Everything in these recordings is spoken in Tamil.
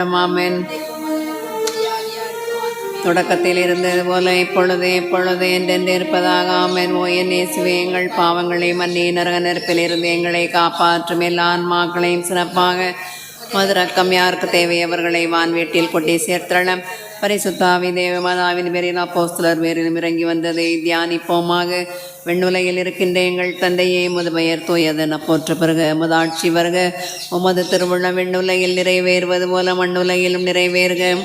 ஆமென். தொடக்கத்தில் இருந்தது போல இப்பொழுது எப்பொழுது என்றென்று இருப்பதாக ஆமென். ஓ என் இயேசுவே எங்கள் பாவங்களை மன்னி நரக நெருப்பில் இருந்து எங்களை காப்பாற்றும். எல்லா ஆன்மாக்களையும் சிறப்பாக மதுரக்கம் யாருக்கு தேவையவர்களை வான் வீட்டில் கொட்டி சேர்த்தளம். பரிசுத்தாவி தேவமாதாவின் பேரில் அப்போஸ்தலர் பேரிலும் இறங்கி வந்ததை தியானிப்போமாக. வெண்ணுலையில் இருக்கின்ற எங்கள் தந்தையே முதுபெயர் தூயதென போற்ற பிறகு முதாட்சி வருக. உமது திருவுள்ள வெண்ணுலையில் நிறைவேறுவது போல மண்ணுலையிலும் நிறைவேறுக.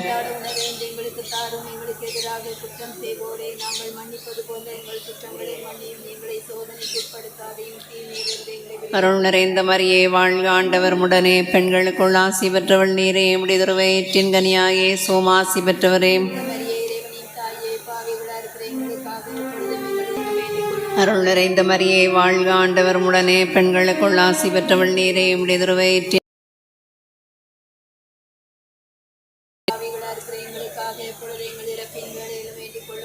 குற்றம் செய்வோரே நாங்கள் மன்னிப்பது போல எங்கள் குற்றங்களை மன்னியும். எங்களை சோதனைக்கு உட்படுத்தாதையும் தீமையிலிருந்து எங்களை அருள் நிறைந்த மரியே வாழ்க ஆண்டவர் முடனே. பெண்களுக்குள் ஆசி பெற்றவள் நீரே. முடிதுருவயிற்றின் கனியாயே சோமாசி பெற்றவரே. அருள் நிறைந்த மரியே வாழ்க ஆண்டவர் முடனே. பெண்களுக்குள் ஆசி பெற்றவள் நீரே. முடிதுருவயிற்றின் பாவிகளா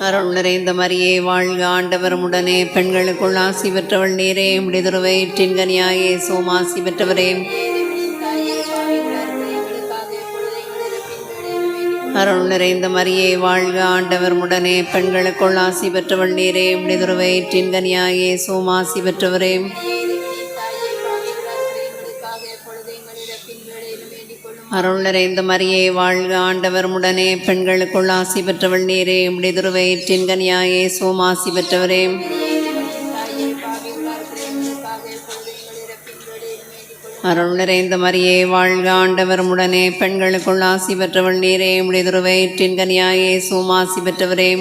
அருள் நிறைந்த மரியே வாழ்க ஆண்டவரமுடனே பெண்களுக்குள் ஆசி பெற்றவள் நீரே. முடிதுருவேற்றின் கனியாயே சோமாசி பெற்றவரே அருள் நிறைந்த மரியே வாழ்க ஆண்டவர் முடனே பெண்களுக்குள் ஆசி பெற்றவள் நீரே. முடிதுருவேற்றின் கனியாயே சோமாசி பெற்றவரே. அருள் நிறைந்த மரியே வாழ்க ஆண்டவர் முடனே. பெண்களுக்குள் ஆசி பெற்றவள் நீரே. முடிதுருவயிற்றின் கனியாயே சோமாசி பெற்றவரே தாயே பாவிகளா இருக்கிற எங்களுக்காக அருள் நிறைந்த மரியே வாழ்க ஆண்டவர் முடனே. பெண்களுக்குள் ஆசி பெற்றவள் நீரே. உடைய முடிதுருவயிற்றின் கனியாயே ஆசி பெற்றவரே.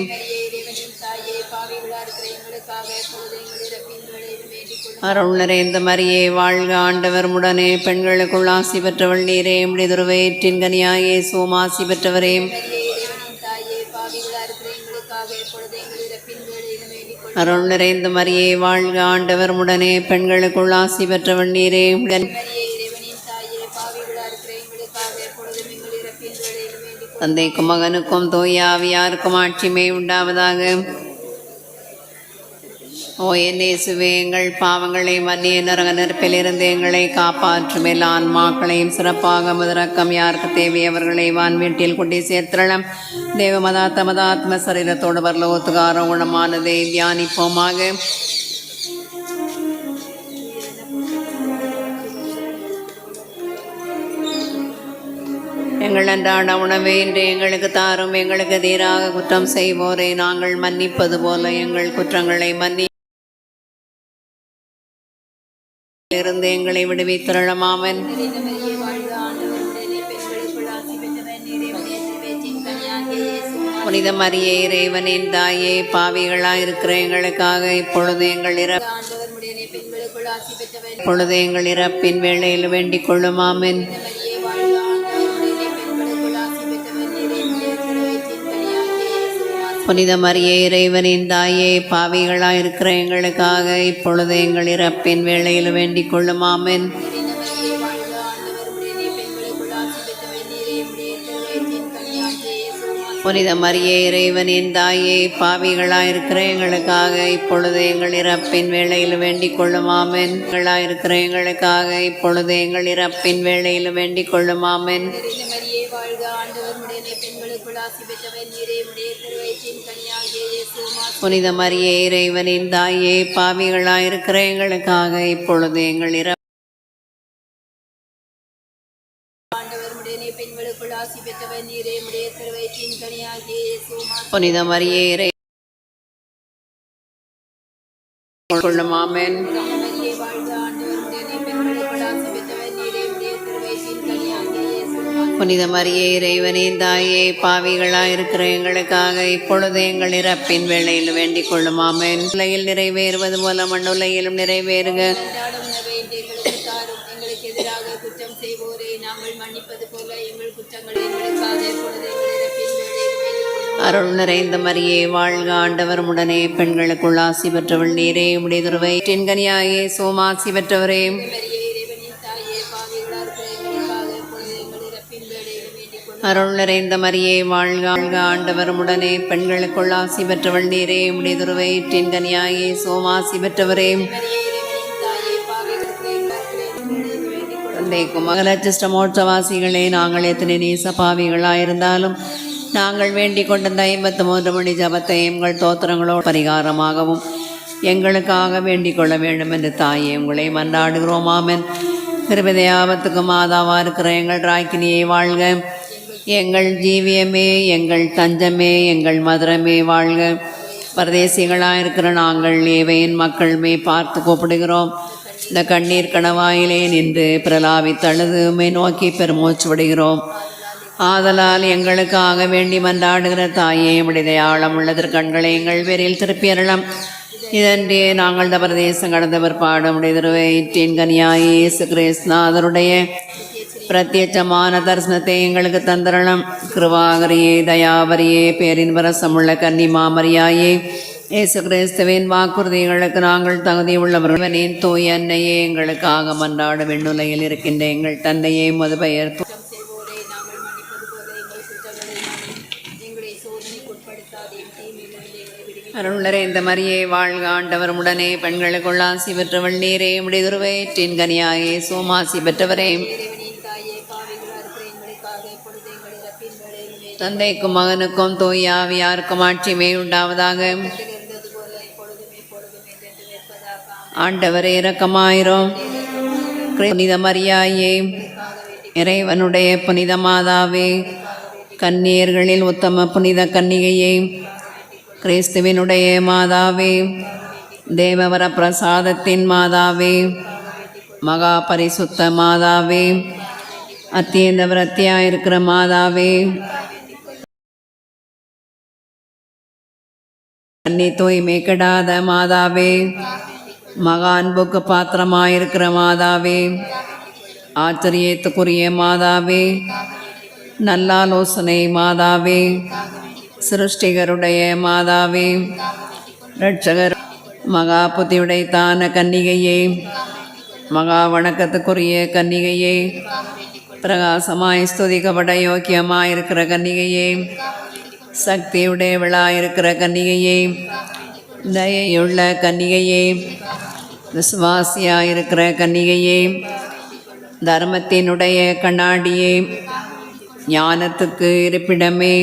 அருள் நிறைந்த மரியே வாழ்க ஆண்டவர் முடனே. பெண்களுக்குள் ஆசி பெற்றவள் நீரே. முடிதுருவேற்றின் கனியாயே சோம் ஆசி பெற்றவரே. அருள் நிறைந்த மரியே வாழ்க ஆண்டவர் முடனே. பெண்களுக்குள் ஆசி பெற்றவள் நீரே. தந்தைக்கும் மகனுக்கும் தோயாவியாருக்கும் ஆட்சிமே உண்டாவதாக ஓ என்னேசுவே எங்கள் பாவங்களை மன்னிய நரக நெருப்பிலிருந்து எங்களை காப்பாற்றும் எல்லா ஆன்மாக்களையும் சிறப்பாக முதரக்கம் யாருக்கு தேவை அவர்களை வான் வீட்டில் கொண்டு சேர்த்திரளம் தேவ மதாத்த மதாத்ம சரீரத்தோடு வரலோத்துகார குணமானதை தியானிப்போமாக. எங்கள் அன்றாட உணவை இன்று எங்களுக்கு தாரும் எங்களுக்கு எதிராக குற்றம் செய்வோரை நாங்கள் மன்னிப்பது போல எங்கள் குற்றங்களை மன்னி இருந்து எங்களை இயேசு புனித மரியே இறைவனின் தாயே பாவிகளாயிருக்கிற எங்களுக்காக இப்பொழுது எங்கள் இற இப்பொழுது எங்கள் இறப்பின் வேளையில் வேண்டிக் கொள்ளுமாமன். புனித மரியே இறைவனின் தாயே பாவிகளாயிருக்கிற எங்களுக்காக இப்பொழுது எங்கள் இறப்பின் வேளையில் வேண்டிக் கொள்ளுமாமன் புனித மரியே இறைவனின் தாயே பாவிகளாயிருக்கிற எங்களுக்காக இப்பொழுது எங்கள் இறப்பின் வேளையில் வேண்டிக் கொள்ளுமாமன் இருக்கிற எங்களுக்காக இப்பொழுது எங்கள் இறப்பின் வேளையில் வேண்டிக் கொள்ளுமாமன் நிறைந்த மரியே வாழ்க ஆண்டவர் உடனே பெண்களுக்குள் ஆசி பெற்றவர் நிறைவுடைய திருவயிற்றின் கனியாகிய இயேசு புனித மரியே இறைவனின் தாயே பாவிகளாயிருக்கிற எங்களுக்காக இப்பொழுது எங்கள் இயேசு புனித மரியே இறை கொள்ளுமாமன் புனித மரியே இறைவனின் தாயே பாவிகளாயிருக்கிற எங்களுக்காக இப்பொழுது எங்கள் இறப்பின் வேளையில் வேண்டிக் கொள்ளுமாமன். உலகில் நிறைவேறுவது போல மண்ணுலகிலும் நிறைவேறுக. எங்களுக்கு எதிராக குற்றம் செய்வோரை நாங்கள் மன்னிப்பது போல எங்கள் குற்றங்களை எங்களுக்காக எப்பொழுது எங்கள் இறப்பின் வேளையில் வேண்டிக் கொள்ளும் அருள் நிறைந்த மரியே வாழ்க ஆண்டவர் உடனே பெண்களுக்குள் ஆசி பெற்றவள் நீரே உடைய துருவயிற்றின் கனியாயே சோமாசி பெற்றவரே. அருள் நிறைந்த மரியே வாழ்க வாழ்க ஆண்டவர் உடனே பெண்களுக்குள் ஆசி பெற்றவள் நீரே உடைய துருவயிற்றின் கனியாயே சோமாசி பெற்றவரே. மரியே தந்தைக்கும் மகளச்சிஷ்ட நாங்கள் எத்தனை நேசபாவிகளாயிருந்தாலும் நாங்கள் வேண்டிக் கொண்டிருந்த இந்த ஐம்பத்து மூன்று மணி ஜபத்தை எங்கள் தோத்திரங்களோடு பரிகாரமாகவும் எங்களுக்காக வேண்டிக் கொள்ள வேண்டும் என்று தாயே உங்களை மன்றாடுகிறோம். ஆமென். கிருபதையாபத்துக்கு மாதாவா இருக்கிற எங்கள் ராக்கினியை வாழ்க. எங்கள் ஜீவியமே எங்கள் தஞ்சமே எங்கள் மதுரமே வாழ்க. பரதேசிகளாக இருக்கிற நாங்கள் ஏவையின் மக்கள்மே பார்த்து கூப்பிடுகிறோம். இந்த கண்ணீர் கணவாயிலே நின்று பிரலாவி தழுதுமே நோக்கி பெருமூச்சு விடுகிறோம். ஆதலால் எங்களுக்காக வேண்டி மன்றாடுகிற தாயே விடுதையாளம் உள்ளதற்கு கண்களை எங்கள் பேரில் திருப்பியறலாம் இதன்றே நாங்கள் பிரதேசம் கடந்த பிற்பாடு உடைய திருவயிற்றின் கனியாய் இயேசு பிரத்யட்சமான தரிசனத்தை எங்களுக்கு தந்தரலாம் கிருவாகரியே தயாவரியே பேரின் வரசமுள்ள கன்னி மாமரியாயே. இயேசு கிறிஸ்துவின் வாக்குறுதிகளுக்கு நாங்கள் தகுதி உள்ளவர்களின் தூய் அன்னையே எங்களுக்காக மன்றாட விண்ணுலையில் இருக்கின்ற எங்கள் தந்தையே மது பெயர் அருளரே இந்த மரியே வாழ்க ஆண்டவர் உடனே. பெண்களுக்குள் ஆசி பெற்றவள் நீரே. உடைய திருவயிற்றின் கனியாயே சோமாசி பெற்றவரே. தந்தைக்கும் மகனுக்கும் தூயாவியாருக்கும் ஆட்சிமை உண்டாவதாக. ஆண்டவர் போல இரக்கமாயிரும். புனித மரியாயே இறைவனுடைய புனித மாதாவே கன்னியர்களில் உத்தம புனித கன்னிகையே கிறிஸ்துவினுடைய மாதாவே தேவவர பிரசாதத்தின் மாதாவே மகா பரிசுத்த மாதாவே அத்தியந்தவர் விரத்தியாக இருக்கிற மாதாவே கன்னி தூய்மை கெடாத மாதாவே. மகா அன்புக்கு பாத்திரமாயிருக்கிற மாதாவே. ஆச்சரியத்துக்குரிய மாதாவே. நல்லாலோசனை மாதாவே. சிருஷ்டிகருடைய மாதாவே. ரட்சகர் மகா புத்தியுடைத்தான கன்னிகையே. மகா வணக்கத்துக்குரிய கன்னிகையே. பிரகாசமாய் ஸ்துதிக்கப்பட யோக்கியமாயிருக்கிற கன்னிகையே. சக்தியுடையவளாயிருக்கிற கன்னிகையே தயையுள்ள கன்னிகையே விசுவாசியாயிருக்கிற கன்னிகையே தர்மத்தினுடைய கண்ணாடியே ஞானத்துக்கு இருப்பிடமே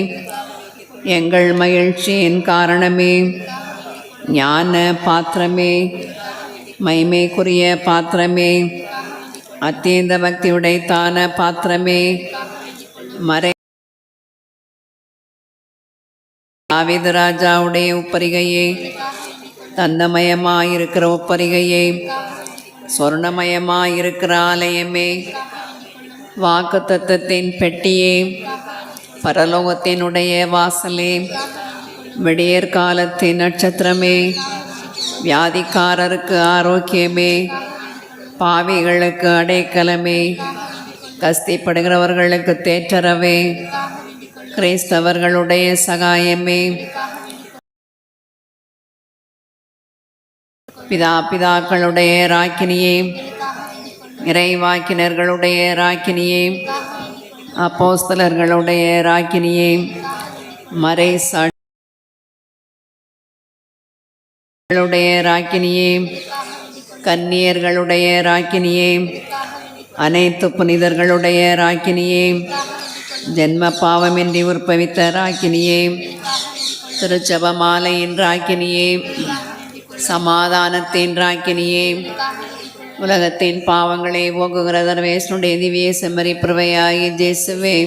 எங்கள் மகிழ்ச்சியின் காரணமே ஞான பாத்திரமே மைமைக்குரிய பாத்திரமே அத்தியந்த பக்தியுடைத்தான பாத்திரமே மறை ஆவித ராஜாவுடைய உப்பரிகையே தந்தமயமாயிருக்கிற உப்பரிகையே சொர்ணமயமாயிருக்கிற ஆலயமே வாக்கு தத்துவத்தின் பெட்டியே பரலோகத்தினுடைய வாசலே விடியற் காலத்தின் நட்சத்திரமே வியாதிக்காரருக்கு ஆரோக்கியமே பாவிகளுக்கு அடைக்கலமே கஸ்திப்படுகிறவர்களுக்கு தேற்றரவே கிறிஸ்தவர்களுடைய சகாயமே. பிதா பிதாக்களுடைய ராக்கினியே இறைவாக்கினர்களுடைய ராக்கினியே அப்போஸ்தலர்களுடைய ராக்கினியே மறை ளுடைய ராக்கினியே கன்னியர்களுடைய ராக்கினியே அனைத்து புனிதர்களுடைய ராக்கினியே ஜென்ம பாவமின்றி உற்பவித்த ராக்கினியே திருச்சபமாலையின் ராக்கினியே சமாதானத்தின் ராக்கினியே உலகத்தின் பாவங்களை போக்குகிற தர்வேசனுடைய திவ்ய செம்மறி பிரவையாகி ஜேசுவே.